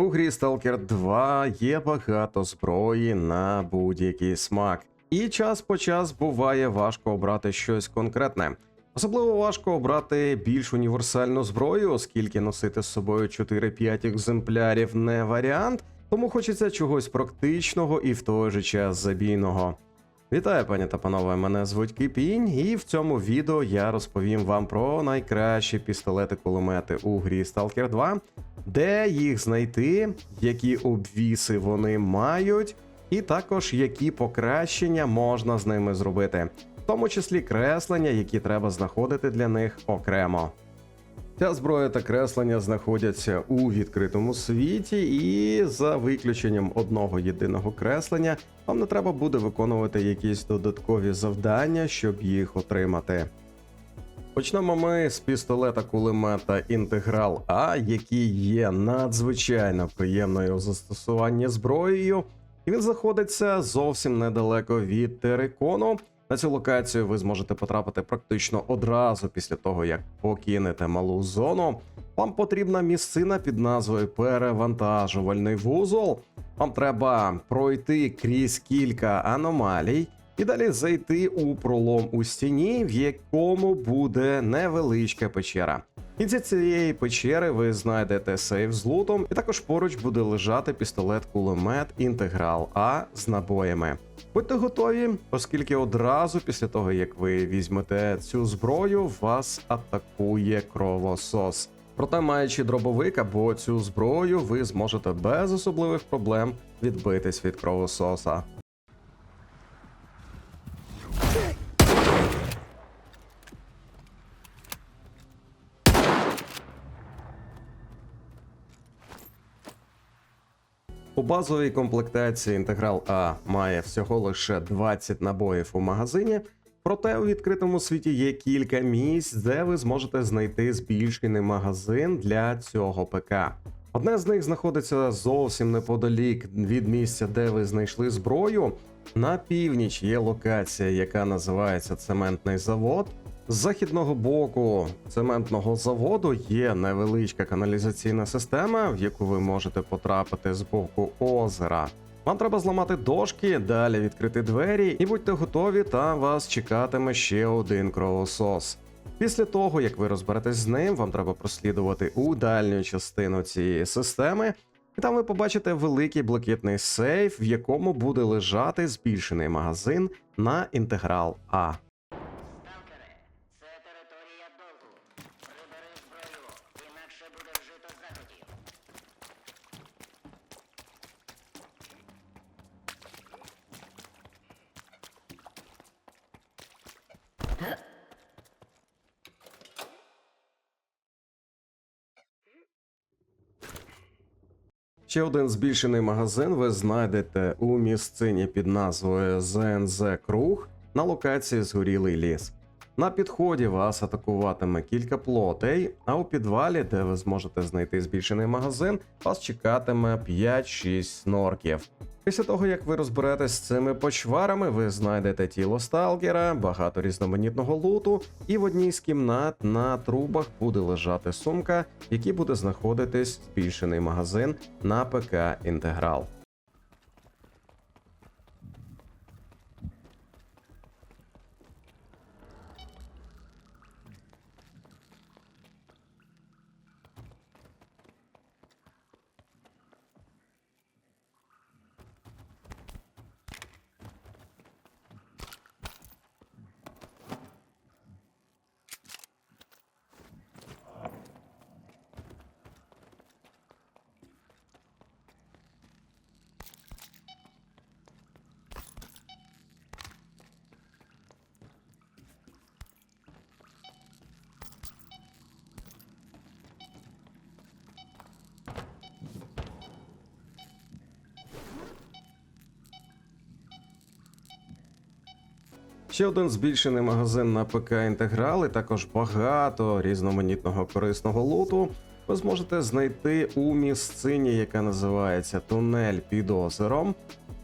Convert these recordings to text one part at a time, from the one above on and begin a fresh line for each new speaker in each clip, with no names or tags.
У грі Stalker 2 є багато зброї на будь-який смак, і час по час буває важко обрати щось конкретне. Особливо важко обрати більш універсальну зброю, оскільки носити з собою 4-5 екземплярів не варіант, тому хочеться чогось практичного і в той же час забійного. Вітаю, пані та панове! Мене звуть Кипінь, і в цьому відео я розповім вам про найкращі пістолети-кулемети у грі Stalker 2, де їх знайти, які обвіси вони мають, і також які покращення можна з ними зробити, в тому числі креслення, які треба знаходити для них окремо. Ця зброя та креслення знаходяться у відкритому світі, і за виключенням одного єдиного креслення вам не треба буде виконувати якісь додаткові завдання, щоб їх отримати. Почнемо ми з пістолета кулемета Інтеграл А, який є надзвичайно приємною у застосуванні зброєю, і він знаходиться зовсім недалеко від Терикону. На цю локацію ви зможете потрапити практично одразу після того, як покинете малу зону. Вам потрібна місцина під назвою Перевантажувальний вузол. Вам треба пройти крізь кілька аномалій і далі зайти у пролом у стіні, в якому буде невеличка печера. В кінці цієї печери ви знайдете сейф з лутом, і також поруч буде лежати пістолет-кулемет Інтеграл А з набоями. Будьте готові, оскільки одразу після того, як ви візьмете цю зброю, вас атакує кровосос. Проте, маючи дробовик або цю зброю, ви зможете без особливих проблем відбитись від кровососа. У базовій комплектації інтеграл А має всього лише 20 набоїв у магазині, проте у відкритому світі є кілька місць, де ви зможете знайти збільшений магазин для цього ПК. Одне з них знаходиться зовсім неподалік від місця, де ви знайшли зброю. На північ є локація, яка називається Цементний завод. З західного боку цементного заводу є невеличка каналізаційна система, в яку ви можете потрапити з боку озера. Вам треба зламати дошки, далі відкрити двері, і будьте готові, там вас чекатиме ще один кровосос. Після того, як ви розберетесь з ним, вам треба прослідувати у дальню частину цієї системи, і там ви побачите великий блакитний сейф, в якому буде лежати збільшений магазин на інтеграл А. Ще один збільшений магазин ви знайдете у місцині під назвою ЗНЗ Круг на локації Згорілий ліс. На підході вас атакуватиме кілька плотей, а у підвалі, де ви зможете знайти збільшений магазин, вас чекатиме 5-6 снорків. Після того, як ви розберетесь з цими почварами, ви знайдете тіло сталкера, багато різноманітного луту, і в одній з кімнат на трубах буде лежати сумка, в якій буде знаходитись збільшений магазин на ПК Інтеграл. Ще один збільшений магазин на ПК Інтеграл і також багато різноманітного корисного луту ви зможете знайти у місцині, яка називається Тунель під озером,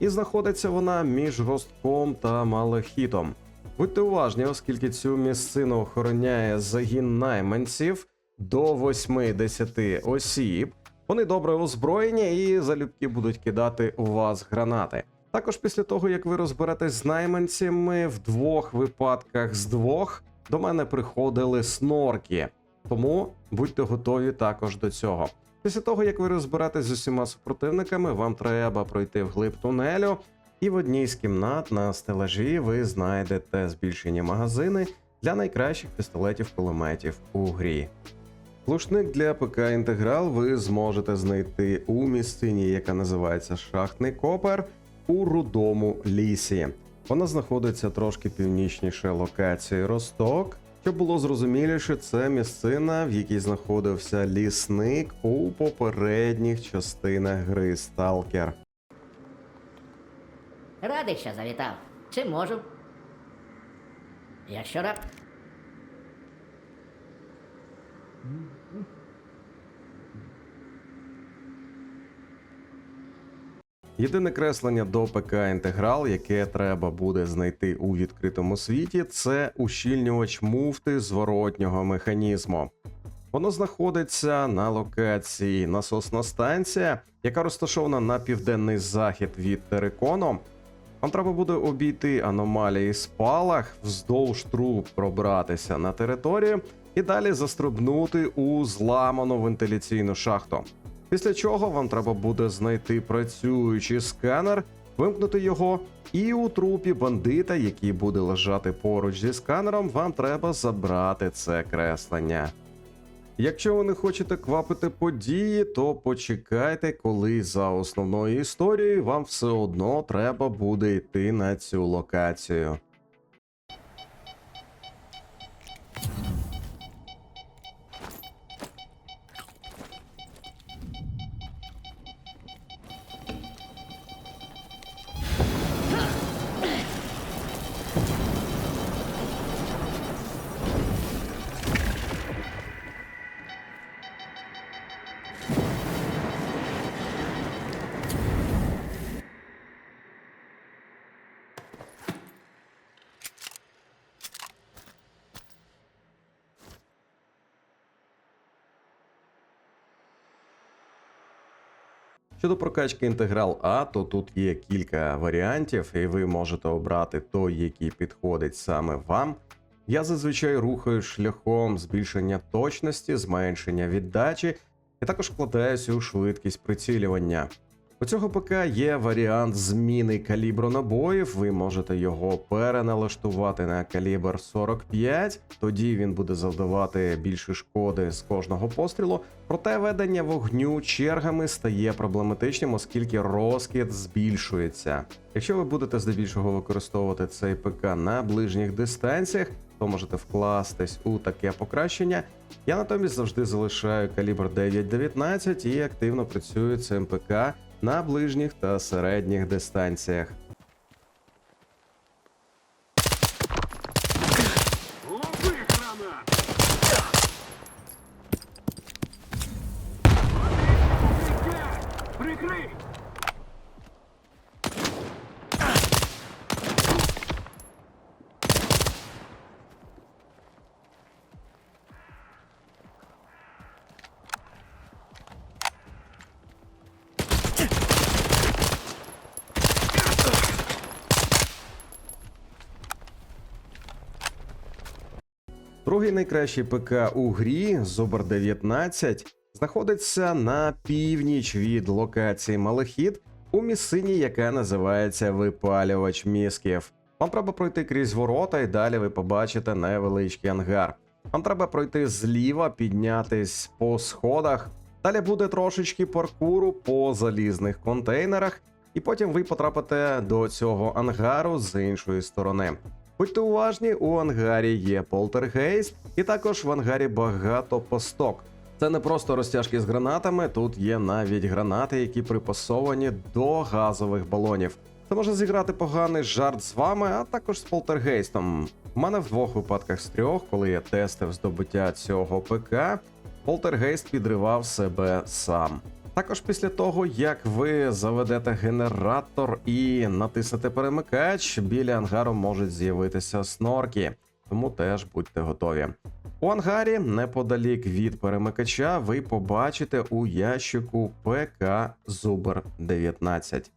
і знаходиться вона між ростком та малахітом. Будьте уважні, оскільки цю місцину охороняє загін найманців до 8-10 осіб. Вони добре озброєні і залюбки будуть кидати у вас гранати. Також після того, як ви розберетесь з найманцями, в двох випадках з двох до мене приходили снорки. Тому будьте готові також до цього. Після того, як ви розберетесь з усіма супротивниками, вам треба пройти вглиб тунелю, і в одній з кімнат на стелажі ви знайдете збільшені магазини для найкращих пістолетів-кулеметів у грі. Глушник для ПК Інтеграл ви зможете знайти у місцині, яка називається Шахтний Копер у рудому лісі. Вона знаходиться трошки північніше локації Росток. Щоб було зрозуміліше, це місцина, в якій знаходився лісник у попередніх частинах гри Сталкер.
Радий, що завітав. Чи можу? Якщо рад.
Єдине креслення до ПК Інтеграл, яке треба буде знайти у відкритому світі, це ущільнювач муфти зворотнього механізму. Воно знаходиться на локації насосна станція, яка розташована на південний захід від Терекону. Вам треба буде обійти аномалії спалах, вздовж труб пробратися на територію і далі застрибнути у зламану вентиляційну шахту. Після чого вам треба буде знайти працюючий сканер, вимкнути його, і у трупі бандита, який буде лежати поруч зі сканером, вам треба забрати це креслення. Якщо ви не хочете квапити події, то почекайте, коли за основною історією вам все одно треба буде йти на цю локацію. Щодо прокачки інтеграл А, то тут є кілька варіантів, і ви можете обрати той, який підходить саме вам. Я зазвичай рухаю шляхом збільшення точності, зменшення віддачі, і також вкладаюся у швидкість прицілювання. У цього ПК є варіант зміни калібру набоїв. Ви можете його переналаштувати на калібр 45, тоді він буде завдавати більше шкоди з кожного пострілу. Проте ведення вогню чергами стає проблематичним, оскільки розкид збільшується. Якщо ви будете здебільшого використовувати цей ПК на ближніх дистанціях, то можете вкластись у таке покращення. Я натомість завжди залишаю калібр 9.19 і активно працюю цим ПК на ближніх та середніх дистанціях. Другий найкращий ПК у грі Зобр 19 знаходиться на північ від локації Малахіт у місцині, яка називається Випалювач мізків. Вам треба пройти крізь ворота, і далі ви побачите невеличкий ангар. Вам треба пройти зліва, піднятись по сходах. Далі буде трошечки паркуру по залізних контейнерах, і потім ви потрапите до цього ангару з іншої сторони. Будьте уважні, у ангарі є полтергейст, і також в ангарі багато посток. Це не просто розтяжки з гранатами, тут є навіть гранати, які припасовані до газових балонів. Це може зіграти поганий жарт з вами, а також з полтергейстом. У мене в двох випадках з трьох, коли я тестив здобуття цього ПК, полтергейст підривав себе сам. Також після того, як ви заведете генератор і натиснете перемикач, біля ангару можуть з'явитися снорки, тому теж будьте готові. У ангарі, неподалік від перемикача, ви побачите у ящику ПК Зубер 19.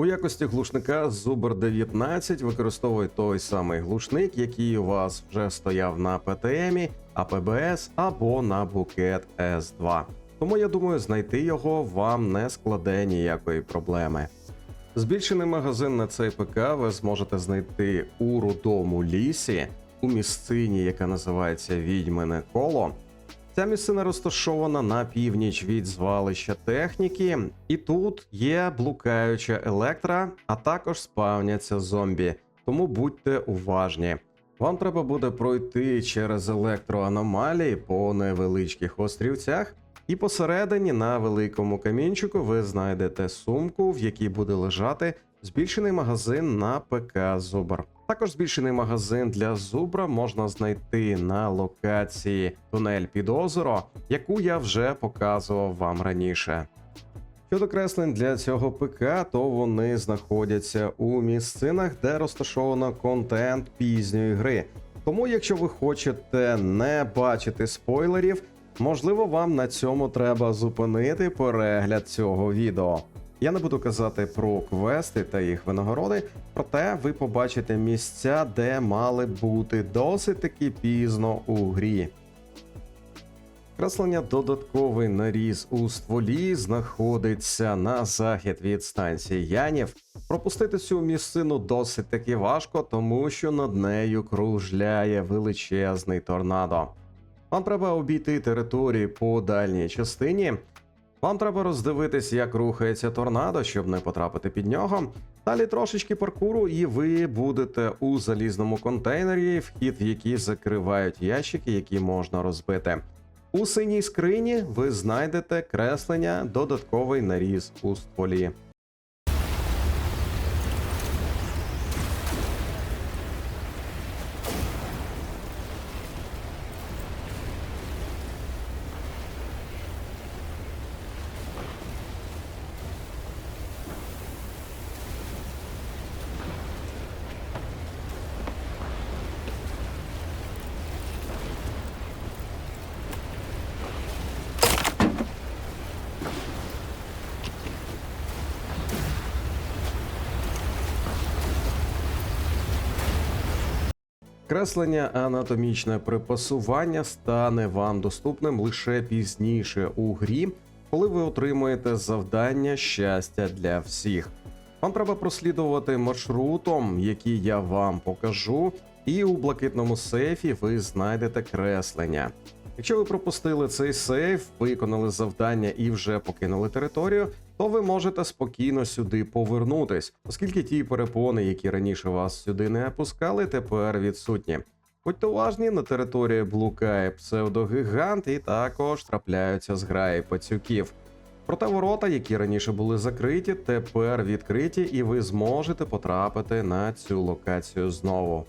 У якості глушника Zubr 19 використовує той самий глушник, який у вас вже стояв на ПТМі, АПБС або на букет S2. Тому я думаю, знайти його вам не складе ніякої проблеми. Збільшений магазин на цей ПК ви зможете знайти у рудому лісі у місцині, яка називається Відьмине коло. Ця місцина розташована на північ від звалища техніки, і тут є блукаюча електра, а також спавняться зомбі. Тому будьте уважні. Вам треба буде пройти через електроаномалії по невеличких острівцях, і посередині на великому камінчику ви знайдете сумку, в якій буде лежати збільшений магазин на ПК Зубр. Також збільшений магазин для зубра можна знайти на локації тунель під озеро, яку я вже показував вам раніше. Щодо креслень для цього ПК, то вони знаходяться у місцинах, де розташовано контент пізньої гри. Тому, якщо ви хочете не бачити спойлерів, можливо, вам на цьому треба зупинити перегляд цього відео. Я не буду казати про квести та їх винагороди, проте ви побачите місця, де мали бути досить таки пізно у грі. Креслення додатковий наріз у стволі знаходиться на захід від станції Янів. Пропустити цю місцину досить таки важко, тому що над нею кружляє величезний торнадо. Вам треба обійти території по дальній частині. Вам треба роздивитись, як рухається торнадо, щоб не потрапити під нього. Далі трошечки паркуру, і ви будете у залізному контейнері, вхід в який закривають ящики, які можна розбити. У синій скрині ви знайдете креслення, додатковий наріз у стволі. Креслення анатомічне припасування стане вам доступним лише пізніше у грі, коли ви отримуєте завдання щастя для всіх. Вам треба прослідувати маршрутом, який я вам покажу, і у блакитному сейфі ви знайдете креслення. Якщо ви пропустили цей сейф, виконали завдання і вже покинули територію, то ви можете спокійно сюди повернутись, оскільки ті перепони, які раніше вас сюди не пускали, тепер відсутні. Будьте уважні, на території блукає псевдогігант і також трапляються зграї пацюків. Проте ворота, які раніше були закриті, тепер відкриті, і ви зможете потрапити на цю локацію знову.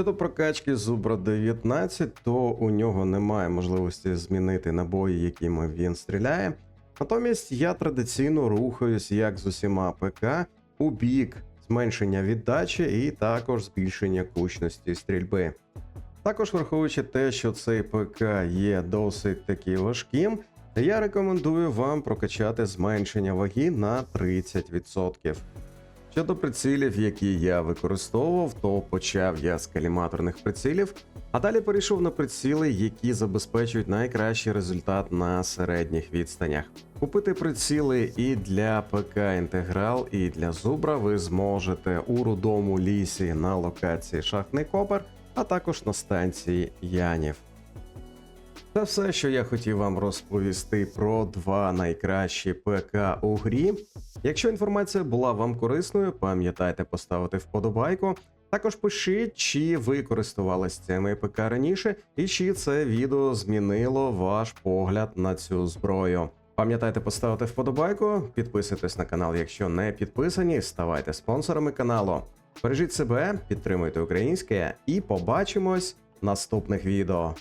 Щодо прокачки Зубра 19, то у нього немає можливості змінити набої, якими він стріляє. Натомість я традиційно рухаюсь як з усіма ПК у бік зменшення віддачі і також збільшення кучності стрільби. Також враховуючи те, що цей ПК є досить таки важким, я рекомендую вам прокачати зменшення ваги на 30%. Щодо прицілів, які я використовував, то почав я з каліматорних прицілів, а далі перейшов на приціли, які забезпечують найкращий результат на середніх відстанях. Купити приціли і для ПК Інтеграл, і для Зубра ви зможете у рудому лісі на локації Шахтний Копер, а також на станції Янів. Це все, що я хотів вам розповісти про два найкращі ПК у грі. Якщо інформація була вам корисною, пам'ятайте поставити вподобайку. Також пишіть, чи ви користувались цими ПК раніше, і чи це відео змінило ваш погляд на цю зброю. Пам'ятайте поставити вподобайку, підписуйтесь на канал, якщо не підписані, ставайте спонсорами каналу. Бережіть себе, підтримуйте українське і побачимось в наступних відео.